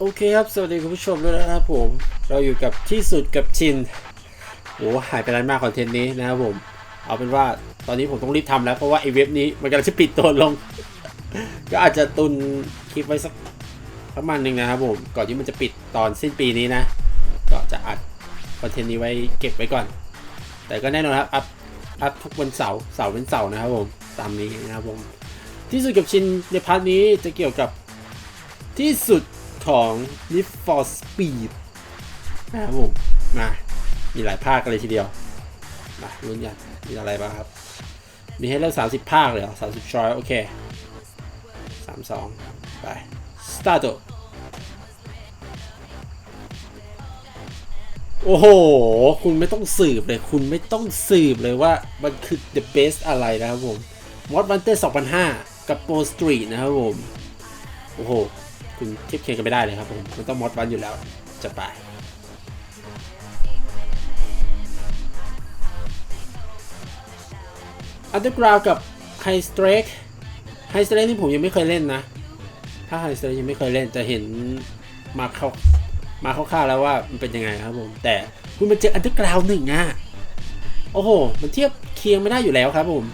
โอเคครับสวัสดีคุณผู้ชมด้วยนะครับผม เราอยู่กับที่สุดกับชินโอ้หายไปนานมากคอนเทนต์นี้นะครับผม เอาเป็นว่าตอนนี้ผมต้องรีบทำแล้วเพราะว่าไอเว็บนี้มันกำลังจะปิดตัวลง ก็อาจจะตุนคลิปไว้สักประมาณหนึ่งนะครับผมก่อนที่มันจะปิดตอนสิ้นปีนี้นะ ก็จะอัดคอนเทนต์นี้ไว้เก็บไว้ก่อน แต่ก็แน่นอนครับอัพอัพทุกวันเสาร์เสาร์เป็นเสาร์นะครับผมตามนี้นะครับผม ที่สุดกับชินในพาร์ทนี้จะเกี่ยวกับที่สุด ของ Need for Speed นะครับผมมามีหลายภาคกันเลยทีเดียวมาลุ้นกันมีอะไรบ้างครับ มีให้เลือก30 ภาคเลยเหรอ30ชอยโอเค 32 ไป start โอ้โห คุณไม่ต้องสืบเลย คุณไม่ต้องสืบเลยว่ามันคือ the best อะไรนะครับผม Mod Wanted 2005 กับ Pro Street นะครับผม โอ้โห คุณเทียบเคียงกันไม่ได้เลยครับผมมันต้องมอดวันอยู่แล้วจะไป Underground กับ High Strike High Strike นี่ผมยังไม่เคยเล่นนะ ถ้า High Strike ยังไม่เคยเล่นจะเห็นมาเข้ามาคร่าวๆแล้วว่ามันเป็นยังไงครับผม แต่คุณมาเจอ Underground หนึ่งอะโอ้โห มันเทียบเคียงไม่ได้อยู่แล้วครับผม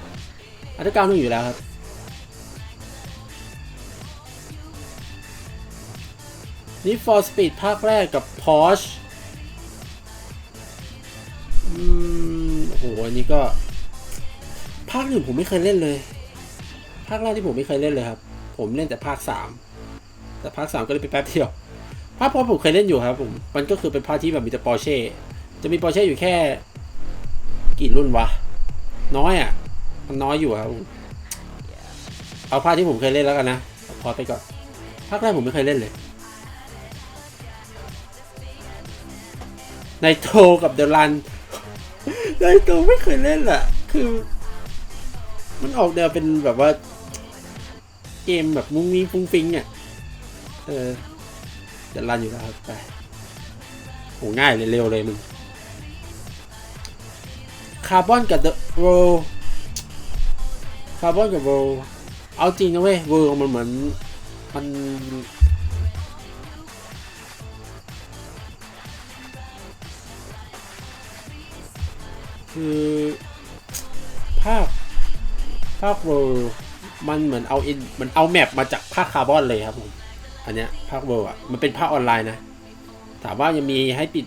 Underground หนึ่งอยู่แล้วครับ นี่ For Speed ภาคแรกกับ Porsche อืมโหอันนี้ก็ ภาคหนึ่งผมไม่เคยเล่นเลย ภาคแรกที่ผมไม่เคยเล่นเลยครับ ผมเล่นแต่ภาคสามแต่ภาคสามก็เล่นไปแป๊บเดียว ภาคพอผมเคยเล่นอยู่ครับผม มันก็คือเป็นภาคที่แบบมีแต่ Porsche จะมี Porsche อยู่แค่ กี่รุ่นวะ น้อยอะ มันน้อยอยู่ครับผมเอาภาคที่ผมเคยเล่นแล้วกันนะเอาพอไปก่อน ภาคแรกผมไม่เคยเล่นเลย ไนโตกับเดลันไนโตไม่เคยเล่นอะคือ มันออกแนวเป็นแบบว่า เกมแบบมุ้งมิ้งฟุ้งฟิงอะเออเดลันอยู่แล้วไปโหง่ายเลยเร็วเลยมึงคาร์บอนกับเดอะโรคาร์บอนกับโรเอาจริงนะเว้ยเวอร์มันเหมือนมัน คือภาคภาคเวอร์มันเหมือนเอาอินมันเอาแมปมาจากภาคคาร์บอนเลยครับผมอันเนี้ยภาคเวอร์อะมันเป็นภาคออนไลน์นะ ถามว่ายังมีให้ปิด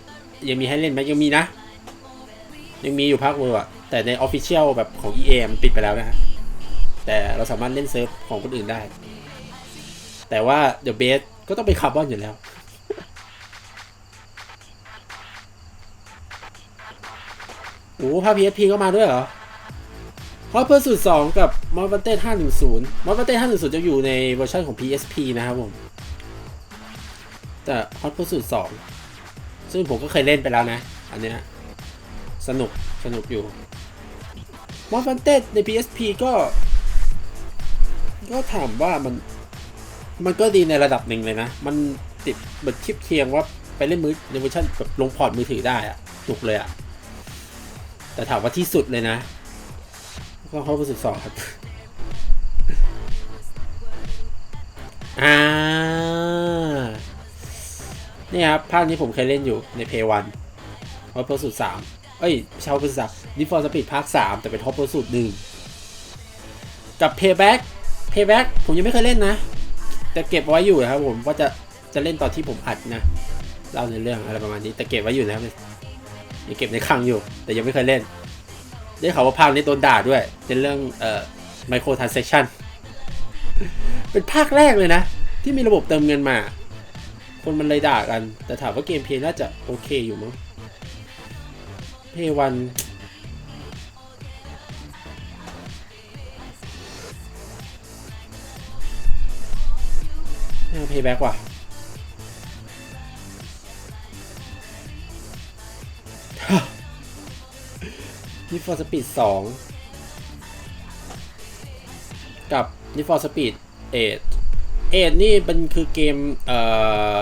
ยังมีให้เล่นไหมยังมีนะ ยังมีอยู่ภาคเวอร์อะแต่ในออฟฟิเชียลแบบของ EA มันปิดไปแล้วนะฮะแต่เราสามารถเล่นเซิร์ฟของคนอื่นได้ แต่ว่าเดอะเบสก็ต้องเป็นคาร์บอนอยู่แล้ว โอ้ภาพ PSP ก็มาด้วยเหรอฮอตเพื่อสูตร2กับ m o d ั a n t e 510 m o d ั a n t e 510จะอยู่ในเวอร์ชันของ PSP นะครับผม แต่ฮอตเพื่อสูตร2ซึ่งผมก็เคยเล่นไปแล้วนะ อันเนี้ยสนุก สนุกอยู่ m o d ั a n t e ใน PSP ก็ ก็ถามว่ามัน มันก็ดีในระดับหนึ่งเลยนะ มันติดเหมือนเทียบเคียงว่าไปเล่นมือในเวอร์ชันแบบลงพอร์ตมือถือได้อะหนุกเลยอะ แต่ถามว่าที่สุดเลยนะ ก็เข้าไปสุดสองครับ อ่า นี่ครับ ภาคนี้ผมเคยเล่นอยู่ในเพย์วันฮอปเปอร์สูตรสามเอ้ยไม่ใช่ฮอปเปอร์สูตรสามนิฟอร์สปีดภาคสามแต่เป็นฮอปเปอร์สูตรหนึ่งกับเพย์แบ็กเพย์แบ็กผมยังไม่เคยเล่นนะ แต่เก็บไว้อยู่นะครับผมว่าจะจะเล่นตอนที่ผมอัดนะเล่าในเรื่องอะไรประมาณนี้แต่เก็บไว้อยู่นะครับ ยังเก็บในคลังอยู่ แต่ยังไม่เคยเล่น ได้ข่าวว่าภาคนี้โดนด่าด้วยเป็นเรื่องเอ่อไมโครทรานเซชันเป็นภาคแรกเลยนะ ที่มีระบบเติมเงินมา คนมันเลยด่ากัน แต่ถามว่าเกมเพลย์น่าจะโอเคอยู่มั้งเพย์วันเพย์แบ็กว่ะ Need for Speed 2กับ Need for Speed 8 8นี่เป็นคือเกม เอ่อ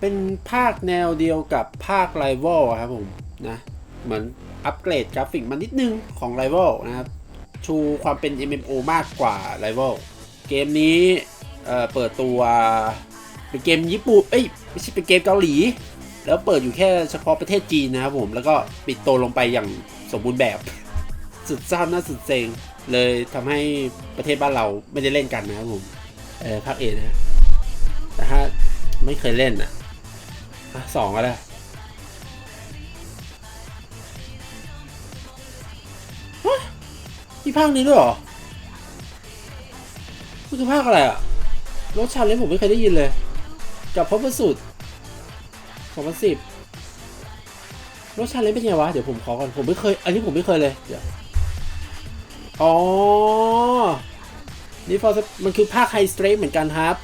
เป็นภาคแนวเดียวกับภาค Rival อะครับผม นะ เหมือนอัปเกรดกราฟิกมานิดนึงของ Rival นะครับ ชูความเป็น MMO มากกว่า Rival เกมนี้ เอ่อ เปิดตัว เป็นเกมญี่ปุ่น เอ้ย ไม่ใช่เป็นเกมเกาหลี แล้วเปิดอยู่แค่เฉพาะประเทศจีนนะครับผมแล้วก็ปิดตัวลงไปอย่างสมบูรณ์แบบ สุดเศร้าน่าสุดเซ็งเลยทำให้ประเทศบ้านเราไม่ได้เล่นกันนะครับผมเออภาคเอนะแต่ถ้าไม่เคยเล่นอะสองก็ได้ฮะมีภาคนี้ด้วยหรอมันคือภาคอะไรอะรถชาติเล่นผมไม่เคยได้ยินเลย กับพบประสุด สองพันสิบรถชาเลนเป็นไงวะ เดี๋ยวผมขอก่อน ผมไม่เคย อันนี้ผมไม่เคยเลย เดี๋ยว อ๋อ นี่ฟอร์มันคือภาคไฮสเตรทเหมือนกันครับ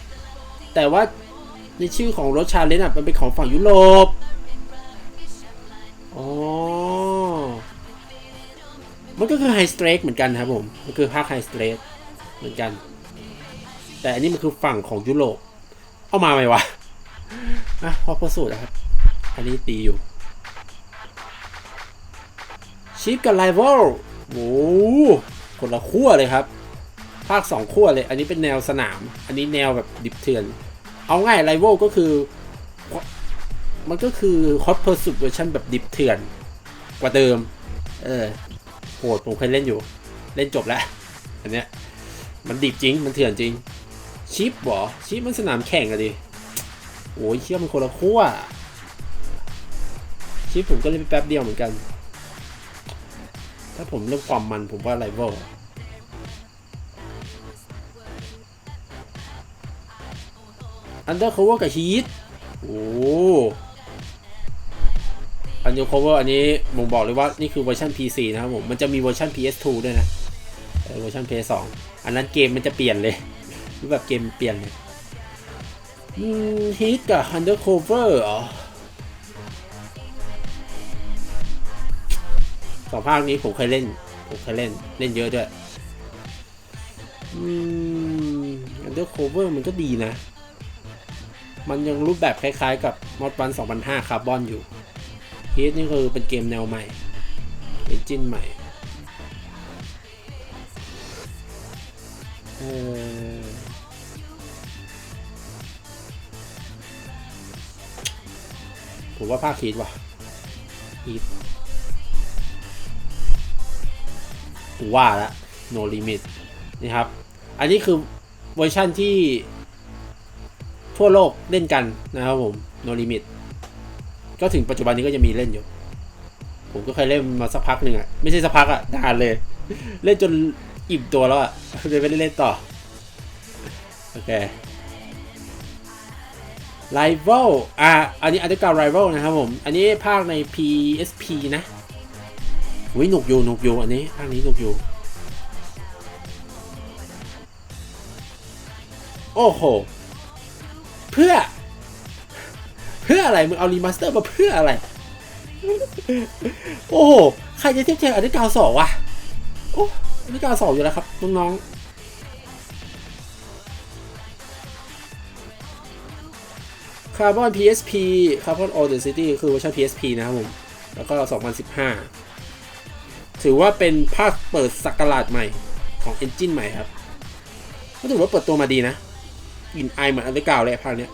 แต่ว่าในชื่อของรถชาเลนอะ มันเป็นของฝั่งยุโรป อ๋อ มันก็คือไฮสเตรทเหมือนกันครับผม มันคือภาคไฮสเตรทเหมือนกัน แต่อันนี้มันคือฝั่งของยุโรป เอามาไหมวะ อะพอประสูตรนะครับ อันนี้ตีอยู่ชิปกับไลเวลโอ้โหคนละขั้วเลยครับ ภาคสองขั้วเลย อันนี้เป็นแนวสนาม อันนี้แนวแบบดิบเถื่อน เอาง่ายไลเวลก็คือ มันก็คือ Hot Pursuit เวอร์ชันแบบดิบเถื่อน กว่าเดิม เออโหดผมเคยเล่นอยู่ เล่นจบแล้ว อันเนี้ย มันดิบจริง มันเถื่อนจริง ชิปหรอ ชิปมันสนามแข่งอะดิ โอ้ยเชื่อมันคนละขั้ว ชิปผมก็เล่นไปแป๊บเดียวเหมือนกัน ถ้าผมเรื่องความมันผมว่าไลเวลอันเดอร์ o v เวอร์กับฮีทโอ้อันเดอร์ o v เวอร์อันนี้ผมบอกเลยว่านี่คือเวอร์ชัน PC นะครับผม มันจะมีเวอร์ชัน PS2 ด้วยนะเวอร์ชัน PS2 อันนั้นเกมมันจะเปลี่ยนเลยรูปแบบเกมเปลี่ยนเลยฮีทกับ Undercover เหรอ สองภาคนี้ผมเคยเล่น ผมเคยเล่น เล่นเยอะด้วย อืม Undercover มันก็ดีนะ มันยังรูปแบบคล้ายๆ กับ Mod 1 2005 Carbon อยู่ Heat นี่คือเป็นเกมแนวใหม่ Engine ใหม่เออผมว่าภาค Heat ว่ะ Heat กูว่าแล้ว no limit นี่ครับ อันนี้คือเวอร์ชั่นที่ ทั่วโลกเล่นกันนะครับผม no limit ก็ถึงปัจจุบันนี้ก็ยังมีเล่นอยู่ ผมก็เคยเล่นมาสักพักหนึ่งอะไม่ใช่สักพักอะนานเลย เล่นจนอิ่มตัวแล้วอะเลยไม่ได้เล่นต่อ โอเค Rival อะอันนี้อันนี้การ Rival นะครับผม อันนี้ภาคใน PSP นะ วิหนุกอยู่หนุกอยู่อันนี้ภาคนี้หนุกอยู่ โอ้โห เพื่อ เพื่ออะไร มึงเอารีมาสเตอร์มาเพื่ออะไร โอ้โห ใครจะเทียบเทียงอันนี้กาวสองวะโอ้อันนี้กาวสองอยู่แล้วครับ น้องๆ Carbon PSP Carbon All the City คือเวอร์ชัน PSP นะครับผม แล้วก็ 2015 ถือว่าเป็นภาคเปิดสักราชใหม่ของ Engine ใหม่ครับ ก็ถือว่าเปิดตัวมาดีนะกลินไอเหมือนอันเดอร์กาวเลยภาคเนี้ย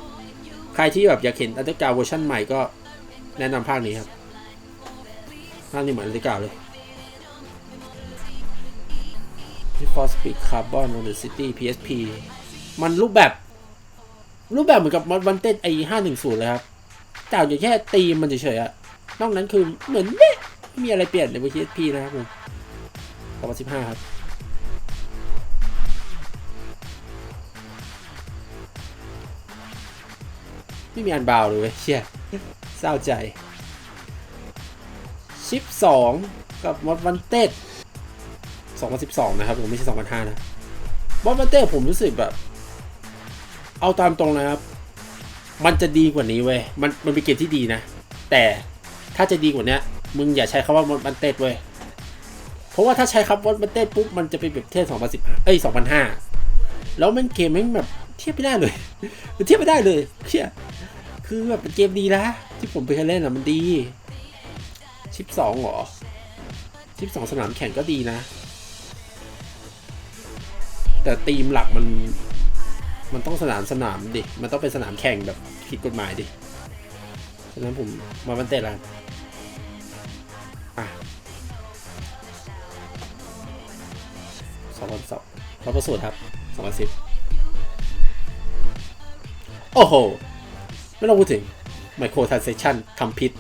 ใครที่แบบอยากเห็นอันเดอร์กาวเวอร์ชันใหม่ก็แนะนำภาคนี้ครับภาคนี้เหมือนอันเดอร์กาวเลย For Speed Carbon on the City PSP มันรูปแบบ รูปแบบเหมือนกับม o วันเต้นไอห้าหนึ่งศูนย์เลยครับแต่อยู่แค่ตีมันเฉยๆอะนอกนั้นคือเหมือนเด๊ะไมีอะไรเปลี่ยนใน PSP นะครับผม2015ครับไม่มีอันบาวเลยเว้ยเชี่ยเศร้าใจ ชิป2กับมอดวันเต็ด2012 นะครับ ผมไม่ใช่ 2005 นะมอดวันเต็ดผมรู้สึกแบบ เอาตามตรงนะครับ มันจะดีกว่านี้เว้ย มันมันเป็นเกมที่ดีนะ แต่ถ้าจะดีกว่านี้ มึงอย่าใช้คำว่ามอดวันเต็ดเว้ย เพราะว่าถ้าใช้คำว่ามอดวันเต็ดปุ๊บมันจะเป็นแบบเทียบ2015 เอ้ย 2005 แล้วมันเกมแม่งแบบเทียบไม่ได้เลยมันเทียบไม่ได้เลยเชี่ยคือแบบเป็นเกมดีนะ ที่ผมไปเล่นอะมันดีชิปสองเหรอชิปสองสนามแข่งก็ดีนะ แต่ธีมหลักมันมันต้องสนามสนามดิ มันต้องเป็นสนามแข่งแบบผิดกฎหมายดิ ฉะนั้นผมมาบันเตะละ สองพันสองร้อยประสูตรครับสองพันสิบโอ้โห ไม่ต้องพูดถึงไมโครทรานเซชันทำผิด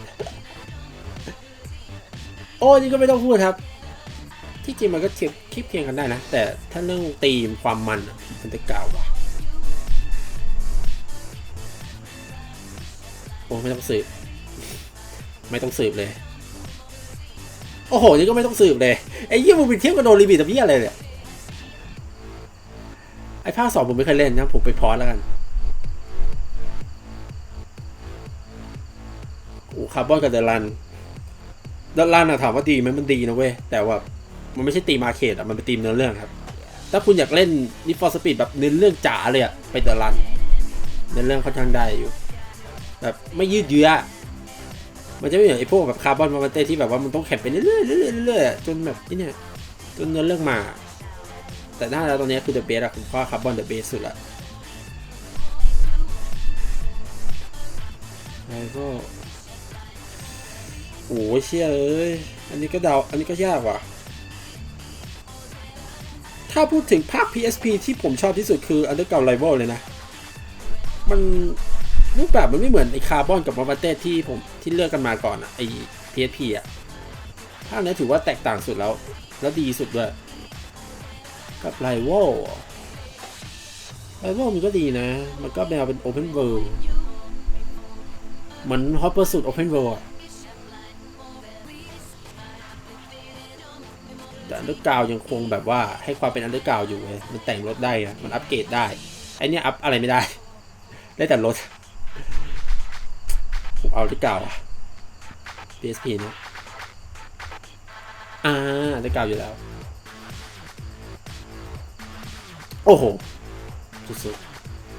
โอ้นี่ก็ไม่ต้องพูดครับ ที่จริงมันก็เทียบคลิปเคียงกันได้นะ แต่ถ้าเรื่องธีมความมันมันจะกล่าวว่ะโอ้ไม่ต้องสืบ ไม่ต้องสืบเลย โอ้โหนี่ก็ไม่ต้องสืบเลยไอ้ยี่มึงไปเทียบกับโดนลิมิตกับพี่อะไรเนี่ยไอ้ภาคสองผมไม่เคยเล่นนะผมไปพอสแล้วกันโอ้คาร์บอนกับเดลันเดลันอะถามว่าดีไหมมันดีนะเว้ยแต่ว่ามันไม่ใช่ตีมาเคดอะมันเป็นตีมเนื้อเรื่องครับ ถ้าคุณอยากเล่นนิฟอร์สปีดแบบเนื้อเรื่องจ๋าเลยอะไปเดลันเนื้อเรื่องค่อนข้างได้อยู่ แบบไม่ยืดเยื้อ มันจะไม่เหมือนไอ้พวกแบบคาร์บอนมาเต้ที่แบบว่ามันต้องแข่งไปเรื่อยๆเรื่อยๆเรื่อยๆจนแบบนี่เนี่ยจนเนื้อเรื่องมา แต่หน้าแล้วตอนนี้คือเดอะเบสอะผมว่าคาร์บอนเดอะเบสสุดละแล้วก็โอ้เชี่ยเอ้ย อันนี้ก็เดา อันนี้ก็ยากว่ะ ถ้าพูดถึงภาค PSP ที่ผมชอบที่สุดคือ Underground Rival เลยนะ มัน รูปแบบมันไม่เหมือนไอ้คาร์บอนกับมาบาเต้ที่ผมที่เลือกกันมาก่อนอะไอ้ PSP อะภาคนี้ถือว่าแตกต่างสุดแล้ว แล้วดีสุดด้วย กับ Rival ไ i ว a l มันก็ดีนะ มันก็แนวเป็น Open World เหมือน Hot Pursuit Open World อะแต่ Underground ยังคงแบบว่าให้ความเป็น Underground อยู่เลยมันแต่งรถได้อะมันอัปเกรดได้ไอเนี้ยอัพอะไรไม่ได้ ได้แต่รถ ผมเอาที่เก่าอะ PSP นะอ่าได้เก่าอยู่แล้ว โอ้โห สุด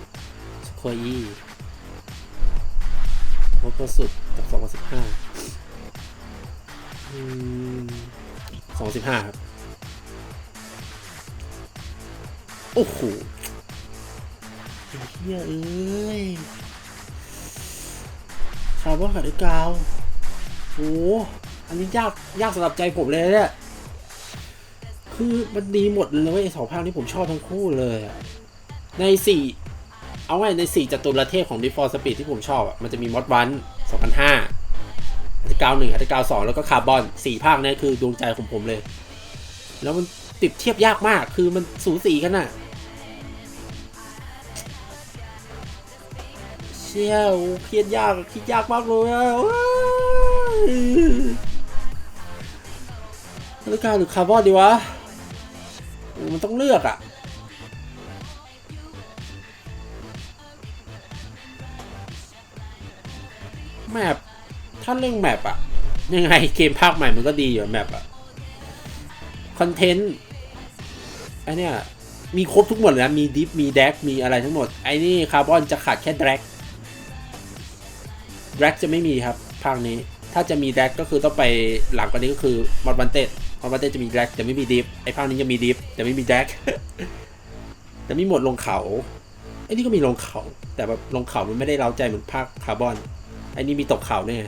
ๆสควอยี่รถก็สุดจาก2015อืม2015ครับ โอ้โหเฮียเอ้ย คาร์บอนกับด้วยกาวโอ้อันนี้ยากยากสำหรับใจผมเลยเนี่ยคือมันดีหมดเลยเว้ยไอ้สองภาคนี้ผมชอบทั้งคู่เลยในสี่เอาไว้ในสี่จตุรเทพของ Need for Speed ที่ผมชอบอะมันจะมีมอดวันสองพันห้าอันที่เก้าหนึ่งอันที่เก้าสองแล้วก็คาร์บอนสี่ภาคเนี้คือดวงใจของผมเลย แล้วมันติดเทียบยากมากคือมันสูสีกันอะ เชี่ยวเพียนยากคิดยากมากเลยอะนาฬิกาหรือคาร์บอนดีวะ มันต้องเลือกอะแมปถ้าเรื่องแมปอะยังไงเกมภาคใหม่มันก็ดีอยู่แมปอะคอนเทนต์ไอเนี้ยมีครบทุกหมดเลยนะ มีดิฟมีแดกมีอะไรทั้งหมด ไอ้นี่คาร์บอนจะขาดแค่แดก แดกจะไม่มีครับภาคนี้ ถ้าจะมีแดกก็คือต้องไปหลังกว่านี้ก็คือมอดบันเต็ดมอดบันเต็ดจะมีแดกแต่ไม่มีดิฟไอ้ภาคนี้จะมีดิฟแต่ไม่มีแดกแต่มีหมดลงเขาไอ้นี่ก็มีลงเขา แต่แบบลงเขามันไม่ได้เล้าใจเหมือนภาคคาร์บอนไอ้นี่มีตกเขาเนี่ย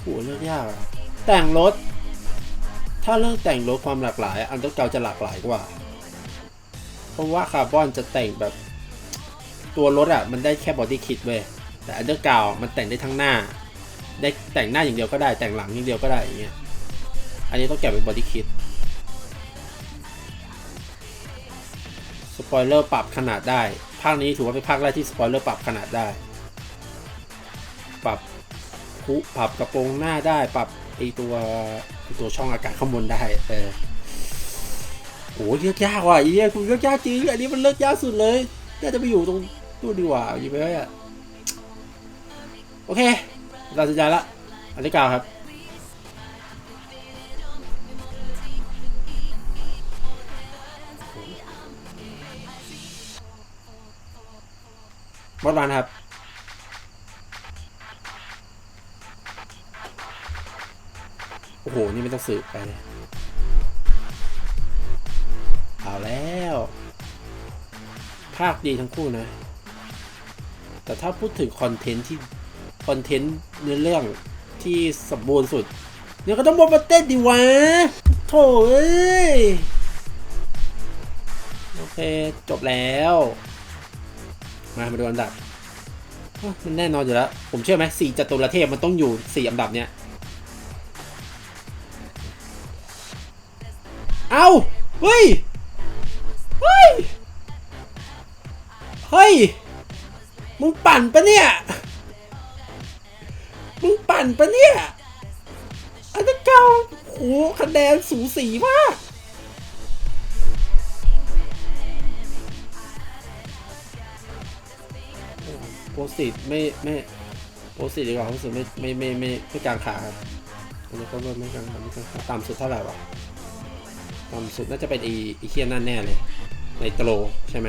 โหเลือกยากอะแต่งรถ ถ้าเรื่องแต่งรถความหลากหลาย อันเดอร์เกาจะหลากหลายกว่า เพราะว่าคาร์บอนจะแต่งแบบ ตัวรถอะมันได้แค่บอดี้คิดเว้ยแต่อันเดอร์เกามันแต่งได้ทั้งหน้า ได้แต่งหน้าอย่างเดียวก็ได้แต่งหลังอย่างเดียวก็ได้อย่างเงี้ยอันนี้ต้องแกะเป็นบอดี้คิดสปอยเลอร์ปรับขนาดได้ ภาคนี้ถือว่าเป็นภาคแรกที่สปอยเลอร์ปรับขนาดได้ คุปรับกระโปรงหน้าได้ปรับไอตัวไอตัวช่องอากาศข้างบนได้ เออโหเลือกยากว่ะไอ้เหี้ยคุณเลือกยากจริงอันนี้มันเลือกยากสุดเลยน่าจะไปอยู่ตรงตู้ดีกว่าอยู่ไปไว้อะโอเคตัดสินใจละอันที่เก้าครับโมดวันครับ โอ้โห นี่ไม่ต้องสืบไปเลยเอาแล้ว ภาคดีทั้งคู่นะ แต่ถ้าพูดถึงคอนเทนต์ที่ คอนเทนต์เนื้อเรื่องที่สมบูรณ์สุด เนี่ยก็ต้องบนมาเต้นดิวะโถเอ้ย โอเค จบแล้ว มามาดูอันดับ มันแน่นอนอยู่แล้ว ผมเชื่อไหมสี่จตุรเทพมันต้องอยู่สี่อันดับเนี้ย เฮ้ย เฮ้ย เฮ้ย มึงปั่นปะเนี่ย มึงปั่นปะเนี่ยอันนั้นเก่าโหคะแนนสูสีมากโพสติดไม่ไม่โพสติดดีกว่ารู้สึกไม่ไม่ไม่ไม่ไม่กลางขาครับอันนี้ก็ไม่กลางขาไม่กลางขาต่ำสุดเท่าไหร่วะ ต่ำสุดน่าจะเป็นอีอีเคียนั่นแน่เลยในโตรใช่ไหม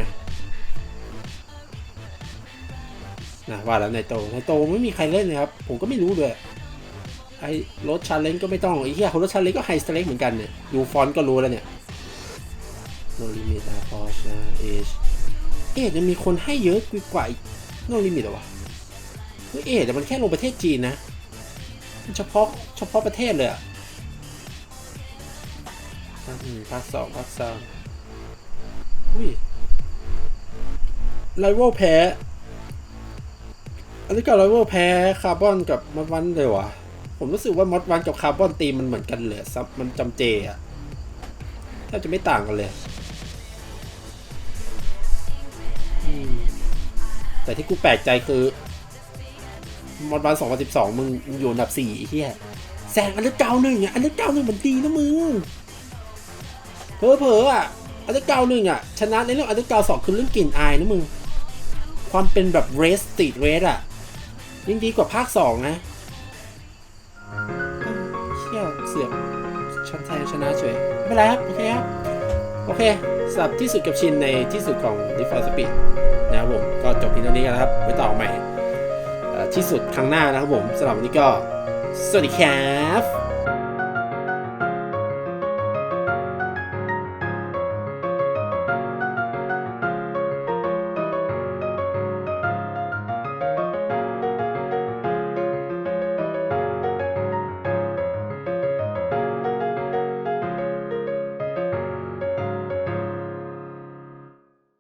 นะว่าแล้วในโตในโตไม่มีใครเล่นเลยครับ ผมก็ไม่รู้เลยไอ้รถชาเลนก็ไม่ต้องอ้เหี้ยรถชาเลนก็ไฮสเต็กเหมือนกันเนี่ยดูฟอนต์ก็รู้แล้วเนี่ย no limit อะพอชเอชเอ๊ะมีคนให้เยอะกว่าอีก no limit เหรอวะเอ๊แต่มันแค่ลงประเทศจีนนะ เฉพาะเฉพาะประเทศเลยอะาคหนึ่งภาคสองภาคสามอุ้ยไลเวลแพ้ อันนี้กับไลเวลแพ้คาร์บอนกับมอดวันเลยวะผมรู้สึกว่ามอดวันกับคาร์บอนตีมันเหมือนกันเลยซับมันจำเจอะแทบจะไม่ต่างกันเลยอืมแต่ที่กูแปลกใจคือมอดวัน2012มึงมึงอยู่อันดับ4ไอ้เหี้ยแซงอันดับเก้าหนึ่งอะอันดับเก้าหนึ่งมันดีนะมึง เพอเพอๆอะอันดับเก้าหนึ่งอะ ชนะในเรื่องอันดับเก้าสองคือเรื่องกลิ่นอายนะมึง ความเป็นแบบเรสติดเรสอะ ยิ่งดีกว่าภาคสองนะเชี่ยเสือกชันแทนชนะเฉย ไม่เป็นไรครับ โอเคครับ โอเคสับที่สุดกับชินในที่สุดของ Need for Speed นะครับผม ก็จบเพียงเท่านี้กันะครับ ไว้ต่อใหม่ที่สุดครั้งหน้านะครับผมสำหรับวันนี้ก็ สวัสดีครับ